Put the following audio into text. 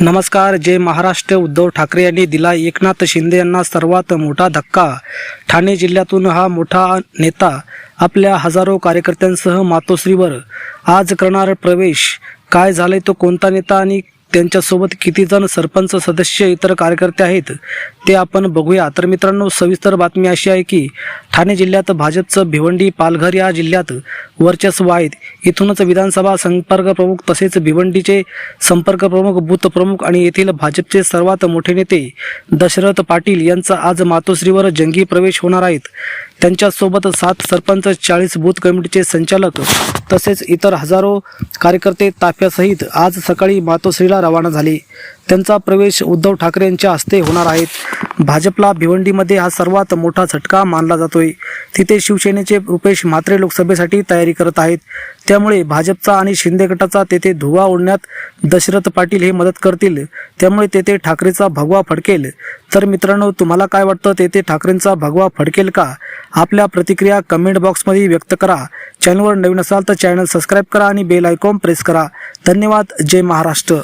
नमस्कार जय महाराष्ट्र. उद्धव ठाकरे यांनी दिला एकनाथ शिंदे यांना सर्वात मोठा धक्का. ठाणे जिल्ह्यातून हा मोठा नेता आपल्या हजारो कार्यकर्त्यांसह मातोश्रीवर आज करणार प्रवेश. काय झालंय तो कोणता नेता आणि त्यांच्यासोबत किती जण सरपंच सदस्य इतर कार्यकर्ते आहेत ते आपण बघूया. तर मित्रांनो सविस्तर बातमी अशी आहे की ठाणे जिल्ह्यात भाजपचं भिवंडी पालघर या जिल्ह्यात वर्चस्व आहेत. इथूनच विधानसभा संपर्क प्रमुख तसेच भिवंडीचे संपर्क प्रमुख बूथ प्रमुख आणि येथील भाजपचे सर्वात मोठे नेते दशरथ पाटील यांचा आज मातोश्रीवर जंगी प्रवेश होणार आहेत. त्यांच्यासोबत सात सरपंच चाळीस बूथ कमिटीचे संचालक तसेच इतर हजारो कार्यकर्ते ताफ्यासहित आज सकाळी मातोश्रीला रवाना झाले. त्यांचा प्रवेश उद्धव ठाकरे यांच्या हस्ते होणार आहेत भाजपला भिवंडीमध्ये हा सर्वात मोठा झटका मानला जातोय. तिथे शिवसेनेचे रुपेश म्हात्रे लोकसभेसाठी तयारी करत आहेत. त्यामुळे भाजपचा आणि शिंदे गटाचा तेथे धुवा ओढण्यात दशरथ पाटील हे मदत करतील. त्यामुळे तेथे ठाकरेचा भगवा फडकेल. तर मित्रांनो तुम्हाला काय वाटतं? तेथे ठाकरेंचा भगवा फडकेल का? आपल्या प्रतिक्रिया कमेंट बॉक्समध्ये व्यक्त करा. चॅनलवर नवीन असाल तर चॅनल सबस्क्राईब करा आणि बेल आयकॉन प्रेस करा. धन्यवाद. जय महाराष्ट्र.